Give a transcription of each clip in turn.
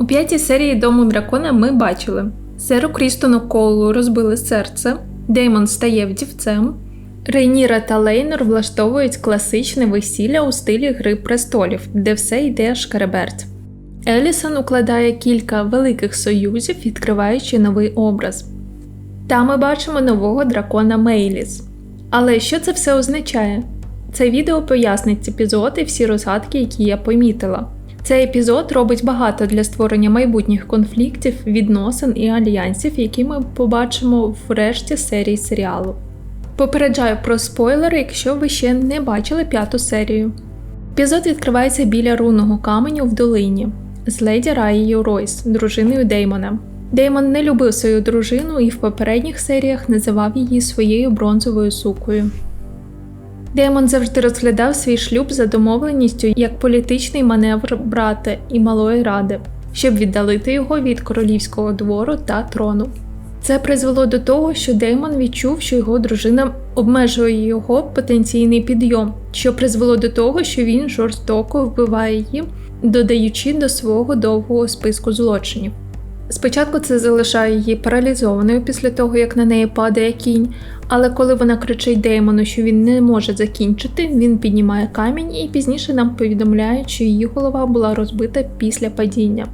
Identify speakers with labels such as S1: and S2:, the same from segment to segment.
S1: У п'ятій серії Дому дракона ми бачили: Серу Крістону Коулу розбили серце, Деймон стає вдівцем, Рейніра та Лейнор влаштовують класичне весілля у стилі Гри престолів, де все йде шкереберть. Елісон укладає кілька великих союзів, відкриваючи новий образ. Та ми бачимо нового дракона Мейліс. Але що це все означає? Це відео пояснить епізод і всі розгадки, які я помітила. Цей епізод робить багато для створення майбутніх конфліктів, відносин і альянсів, які ми побачимо в решті серії серіалу. Попереджаю про спойлери, якщо ви ще не бачили п'яту серію. Епізод відкривається біля рунного каменю в долині з леді Раєю Ройс, дружиною Деймона. Деймон не любив свою дружину і в попередніх серіях називав її своєю бронзовою сукою. Деймон завжди розглядав свій шлюб за домовленістю як політичний маневр брата і малої ради, щоб віддалити його від королівського двору та трону. Це призвело до того, що Деймон відчув, що його дружина обмежує його потенційний підйом, що призвело до того, що він жорстоко вбиває її, додаючи до свого довгого списку злочинів. Спочатку це залишає її паралізованою після того, як на неї падає кінь, але коли вона кричить Деймону, що він не може закінчити, він піднімає камінь і пізніше нам повідомляє, що її голова була розбита після падіння.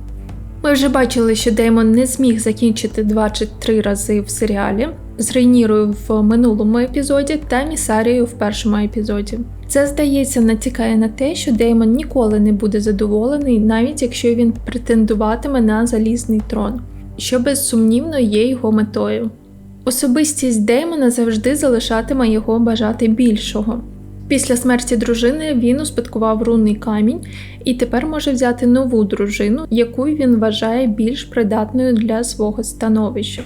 S1: Ми вже бачили, що Деймон не зміг закінчити два чи три рази в серіалі з Рейнірою в минулому епізоді та Місарією в першому епізоді. Це, здається, натякає на те, що Деймон ніколи не буде задоволений, навіть якщо він претендуватиме на залізний трон, що безсумнівно є його метою. Особистість Деймона завжди залишатиме його бажати більшого. Після смерті дружини він успадкував рунний камінь і тепер може взяти нову дружину, яку він вважає більш придатною для свого становища.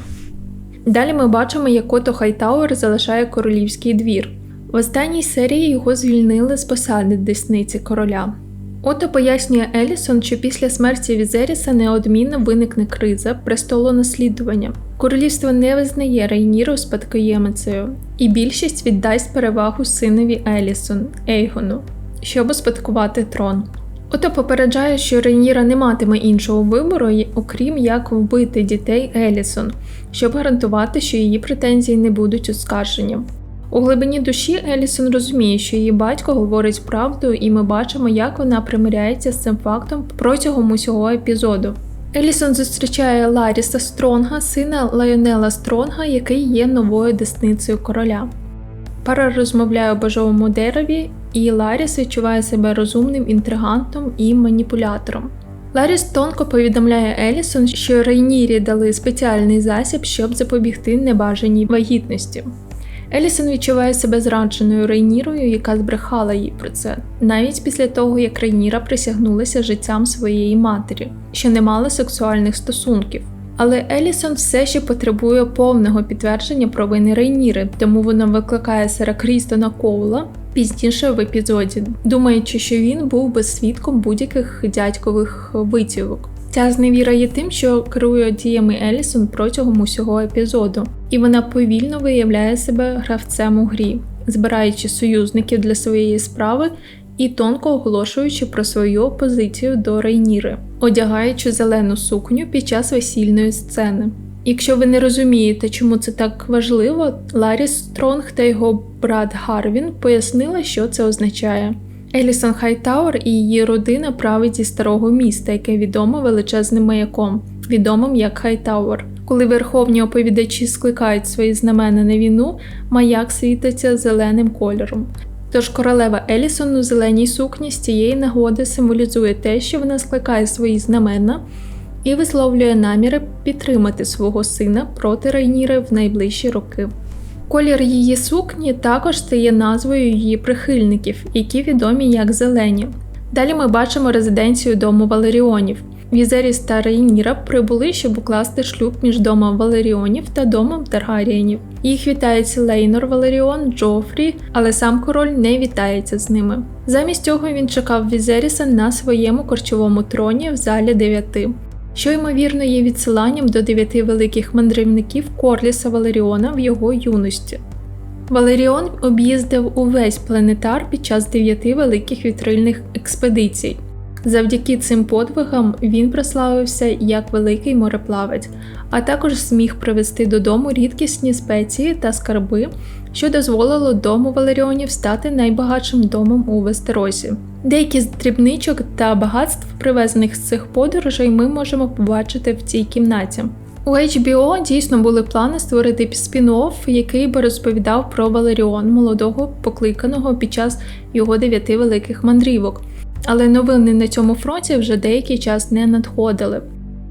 S1: Далі ми бачимо, як Ото Хайтауер залишає королівський двір. В останній серії його звільнили з посади десниці короля. Ото пояснює Елісон, що після смерті Візеріса неодмінно виникне криза престолонаслідування. Королівство не визнає Рейніру спадкоємицею, і більшість віддасть перевагу синові Елісон Ейгону, щоб успадкувати трон. Ото попереджає, що Рейніра не матиме іншого вибору, окрім як вбити дітей Елісон, щоб гарантувати, що її претензії не будуть оскаржені. У глибині душі Елісон розуміє, що її батько говорить правду, і ми бачимо, як вона примиряється з цим фактом протягом усього епізоду. Елісон зустрічає Ларіса Стронга, сина Лайонела Стронга, який є новою десницею короля. Пара розмовляє у бажовому дереві, і Ларіс відчуває себе розумним інтригантом і маніпулятором. Ларіс тонко повідомляє Елісон, що Рейнірі дали спеціальний засіб, щоб запобігти небажаній вагітності. Елісон відчуває себе зрадженою Рейнірою, яка збрехала їй про це, навіть після того, як Рейніра присягнулася життям своєї матері, що не мала сексуальних стосунків. Але Елісон все ще потребує повного підтвердження провини Рейніри, тому вона викликає Сера Крістона Коула пізніше в епізоді, думаючи, що він був би свідком будь-яких дядькових витівок. Ця зневіра є тим, що керує діями Елісон протягом усього епізоду, і вона повільно виявляє себе гравцем у грі, збираючи союзників для своєї справи і тонко оголошуючи про свою опозицію до Рейніри, одягаючи зелену сукню під час весільної сцени. Якщо ви не розумієте, чому це так важливо, Ларі Стронг та його брат Гарвін пояснили, що це означає. Елісон Хайтауер і її родина править зі старого міста, яке відомо величезним маяком, відомим як Хайтауер. Коли верховні оповідачі скликають свої знамена на війну, маяк світиться зеленим кольором. Тож королева Елісон у зеленій сукні з цієї нагоди символізує те, що вона скликає свої знамена і висловлює наміри підтримати свого сина проти Рейніри в найближчі роки. Колір її сукні також стає назвою її прихильників, які відомі як зелені. Далі ми бачимо резиденцію дому Валеріонів. Візеріс та Рейніра прибули, щоб укласти шлюб між домом Валеріонів та домом Таргарієнів. Їх вітається Лейнор Валеріон, Джофрі, але сам король не вітається з ними. Замість цього він чекав Візеріса на своєму корчовому троні в залі дев'яти що ймовірно є відсиланням до дев'яти великих мандрівників Корліса Валеріона в його юності. Валеріон об'їздив увесь планетар під час дев'яти великих вітрильних експедицій. Завдяки цим подвигам він прославився як великий мореплавець, а також зміг привезти додому рідкісні спеції та скарби, що дозволило дому Валеріонів стати найбагатшим домом у Вестеросі. Деякі з дрібничок та багатств, привезених з цих подорожей, ми можемо побачити в цій кімнаті. У HBO дійсно були плани створити спін-офф, який би розповідав про Валеріон, молодого покликаного під час його дев'яти великих мандрівок. Але новини на цьому фронті вже деякий час не надходили.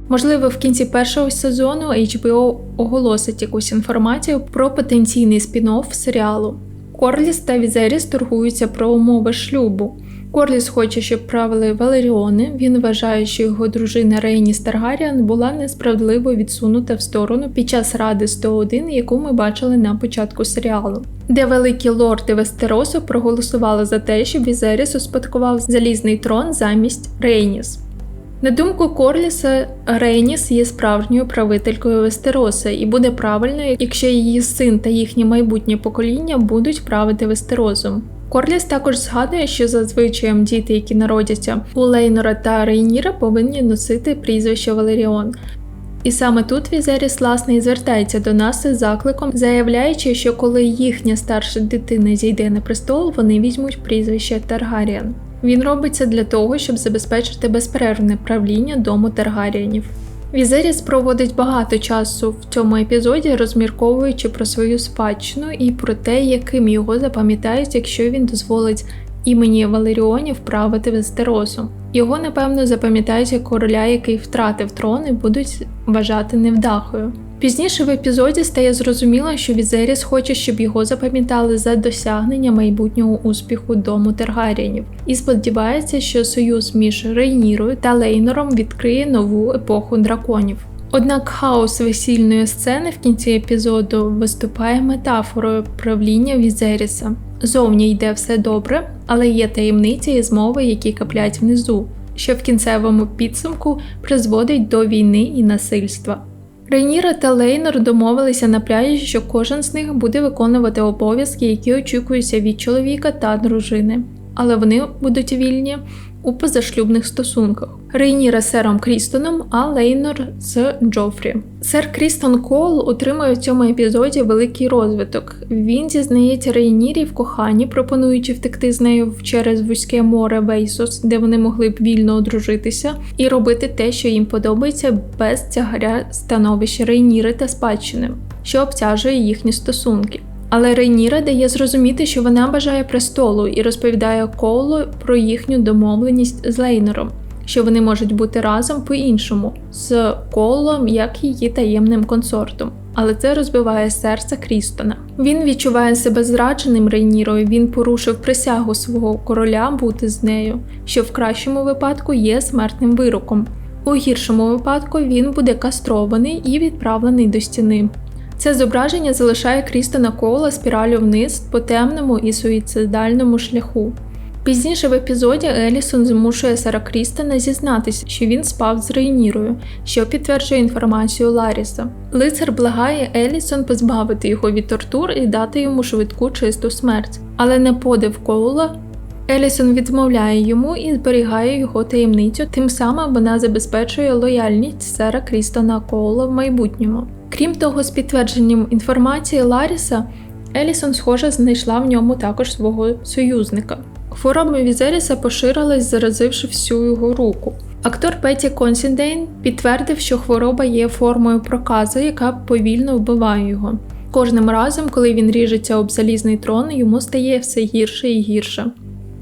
S1: Можливо, в кінці першого сезону HBO оголосить якусь інформацію про потенційний спін-офф серіалу. Корліс та Візеріс торгуються про умови шлюбу. Корліс хоче, щоб правили Валеріони. Він вважає, що його дружина Рейніс Таргаріан була несправедливо відсунута в сторону під час Ради 101, яку ми бачили на початку серіалу, де великі лорди Вестеросу проголосували за те, щоб Візеріс успадкував залізний трон замість Рейніс. На думку Корліса, Рейніс є справжньою правителькою Вестероса і буде правильною, якщо її син та їхнє майбутнє покоління будуть правити Вестеросом. Корліс також згадує, що за звичаєм діти, які народяться у Лейнора та Рейніра, повинні носити прізвище Валеріон. І саме тут Візеріс власне і звертається до нас із закликом, заявляючи, що коли їхня старша дитина зійде на престол, вони візьмуть прізвище Таргаріан. Він робить це для того, щоб забезпечити безперервне правління дому Таргаріанів. Візеріс проводить багато часу в цьому епізоді, розмірковуючи про свою спадщину і про те, яким його запам'ятають, якщо він дозволить імені Валеріонів правити Вестеросу. Його, напевно, запам'ятають як короля, який втратив трон і будуть вважати невдахою. Пізніше в епізоді стає зрозуміло, що Візеріс хоче, щоб його запам'ятали за досягнення майбутнього успіху дому Тергаріанів, і сподівається, що союз між Рейнірою та Лейнором відкриє нову епоху драконів. Однак хаос весільної сцени в кінці епізоду виступає метафорою правління Візеріса. Зовні йде все добре, але є таємниці і змови, які каплять внизу, що в кінцевому підсумку призводить до війни і насильства. Рейніра та Лейнор домовилися на пляжі, що кожен з них буде виконувати обов'язки, які очікуються від чоловіка та дружини, але вони будуть вільні у позашлюбних стосунках. Рейніра з сером Крістоном, а Лейнор з Джофрі. Сер Крістон Кол отримує в цьому епізоді великий розвиток. Він зізнається Рейнірі в коханні, пропонуючи втекти з нею через вузьке море Вейсос, де вони могли б вільно одружитися, і робити те, що їм подобається, без тягаря становища Рейніри та спадщини, що обтяжує їхні стосунки. Але Рейніра дає зрозуміти, що вона бажає престолу і розповідає Коулу про їхню домовленість з Лейнером, що вони можуть бути разом по-іншому, з Коулом як її таємним консортом. Але це розбиває серце Крістона. Він відчуває себе зрадженим Рейнірою. Він порушив присягу свого короля бути з нею, що в кращому випадку є смертним вироком. У гіршому випадку він буде кастрований і відправлений до стіни. Це зображення залишає Крістона Коула спіралю вниз по темному і суїцидальному шляху. Пізніше в епізоді Елісон змушує Сара Крістона зізнатися, що він спав з Рейнірою, що підтверджує інформацію Ларіса. Лицар благає Елісон позбавити його від тортур і дати йому швидку чисту смерть, але на подив Коула Елісон відмовляє йому і зберігає його таємницю, тим самим вона забезпечує лояльність Сера Крістона Коула в майбутньому. Крім того, з підтвердженням інформації Ларіса, Елісон, схоже, знайшла в ньому також свого союзника. Хвороба Візеріса поширилась, заразивши всю його руку. Актор Петі Консідейн підтвердив, що хвороба є формою проказу, яка повільно вбиває його. Кожним разом, коли він ріжеться об залізний трон, йому стає все гірше і гірше.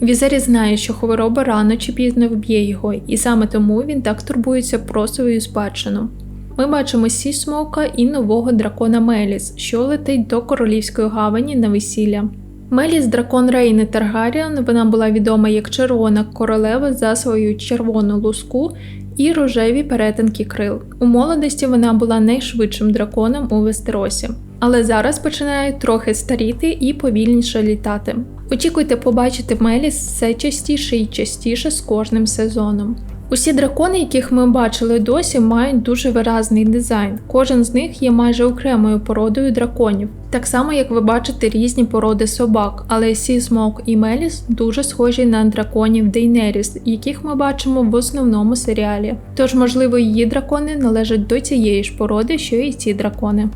S1: Візері знає, що хвороба рано чи пізно вб'є його, і саме тому він так турбується про свою спадщину. Ми бачимо Сі Смоука і нового дракона Меліс, що летить до королівської гавані на весілля. Меліс дракон Рейни Таргаріан, вона була відома як червона королева за свою червону луску і рожеві перетинки крил. У молодості вона була найшвидшим драконом у Вестеросі, але зараз починає трохи старіти і повільніше літати. Очікуйте побачити Меліс все частіше і частіше з кожним сезоном. Усі дракони, яких ми бачили досі, мають дуже виразний дизайн. Кожен з них є майже окремою породою драконів, так само як ви бачите різні породи собак, але Сі Смок і Меліс дуже схожі на драконів Дейнеріс, яких ми бачимо в основному серіалі. Тож, можливо, її дракони належать до цієї ж породи, що і ці дракони.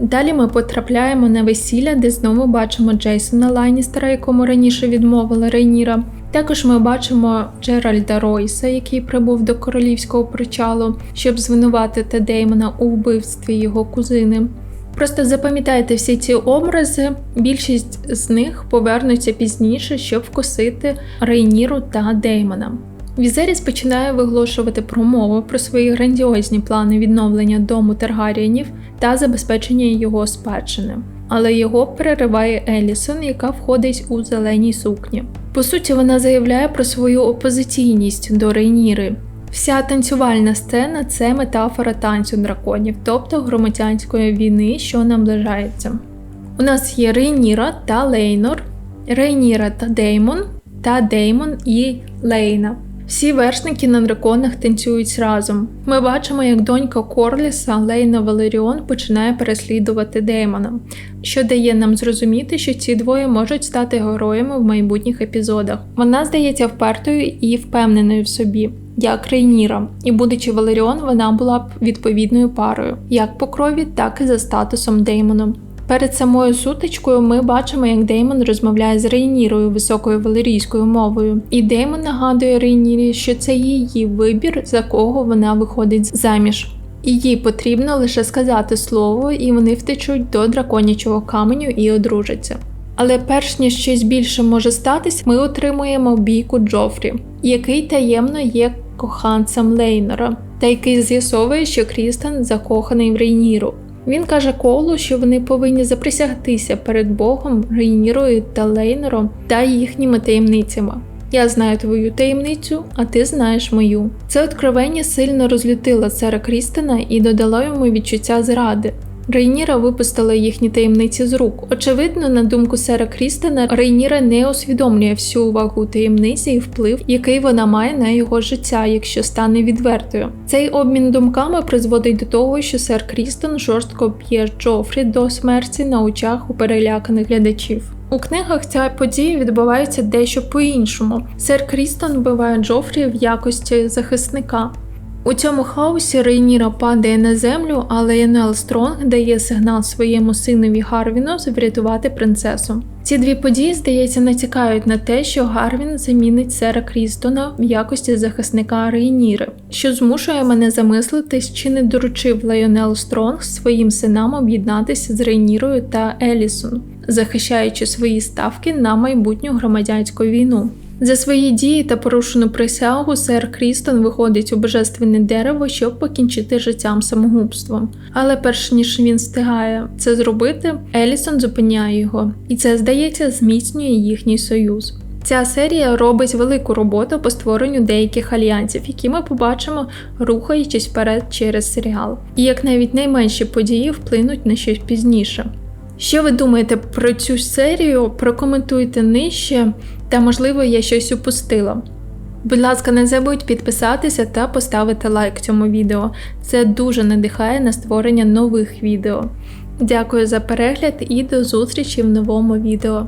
S1: Далі ми потрапляємо на весілля, де знову бачимо Джейсона Лайністера, якому раніше відмовила Рейніра. Також ми бачимо Джеральда Ройса, який прибув до королівського причалу, щоб звинуватити Деймона у вбивстві його кузини. Просто запам'ятайте всі ці образи, більшість з них повернуться пізніше, щоб вкусити Рейніру та Деймона. Візеріс починає виголошувати промову про свої грандіозні плани відновлення дому Таргарієнів та забезпечення його спадщини. Але його перериває Елісон, яка входить у зеленій сукні. По суті, вона заявляє про свою опозиційність до Рейніри. Вся танцювальна сцена це метафора танцю драконів, тобто громадянської війни, що наближається. У нас є Рейніра та Лейнор, Рейніра та Деймон, та Деймон і Лейна. Всі вершники на драконах танцюють разом. Ми бачимо, як донька Корліса Лейна Валеріон починає переслідувати Деймона, що дає нам зрозуміти, що ці двоє можуть стати героями в майбутніх епізодах. Вона здається впертою і впевненою в собі. Як Рейніра, і будучи Валеріон, вона була б відповідною парою, як по крові, так і за статусом Деймоном. Перед самою сутичкою ми бачимо, як Деймон розмовляє з Рейнірою високою валерійською мовою, і Деймон нагадує Рейнірі, що це її вибір, за кого вона виходить заміж. І їй потрібно лише сказати слово, і вони втечуть до драконячого каменю і одружаться. Але перш ніж щось більше може статись, ми отримуємо бійку Джофрі, який таємно є коханцем Лейнора, та який з'ясовує, що Крістен закоханий в Рейніру. Він каже Колу, що вони повинні заприсягтися перед Богом, Рейнірою та Лейнером та їхніми таємницями. Я знаю твою таємницю, а ти знаєш мою. Це откровення сильно розлютило цара Крістена і додало йому відчуття зради. Рейніра випустила їхні таємниці з рук. Очевидно, на думку сера Крістена, Рейніра не усвідомлює всю увагу таємниці і вплив, який вона має на його життя, якщо стане відвертою. Цей обмін думками призводить до того, що сер Крістен жорстко б'є Джофрі до смерті на очах у переляканих глядачів. У книгах ця подія відбувається дещо по-іншому. Сер Крістон вбиває Джофрі в якості захисника. У цьому хаосі Рейніра падає на землю, але Янел Стронг дає сигнал своєму синові Гарвіну врятувати принцесу. Ці дві події, здається, натякають на те, що Гарвін замінить сера Крістона в якості захисника Рейніри, що змушує мене замислитись, чи не доручив Лайонел Стронг своїм синам об'єднатися з Рейнірою та Елісон, захищаючи свої ставки на майбутню громадянську війну. За свої дії та порушену присягу сер Крістон виходить у божественне дерево, щоб покінчити життям самогубством. Але перш ніж він встигає це зробити, Елісон зупиняє його, і це здається зміцнює їхній союз. Ця серія робить велику роботу по створенню деяких альянсів, які ми побачимо, рухаючись вперед через серіал, і як навіть найменші події вплинуть на щось пізніше. Що ви думаєте про цю серію? Прокоментуйте нижче, та, можливо, я щось упустила. Будь ласка, не забудь підписатися та поставити лайк цьому відео. Це дуже надихає на створення нових відео. Дякую за перегляд і до зустрічі в новому відео.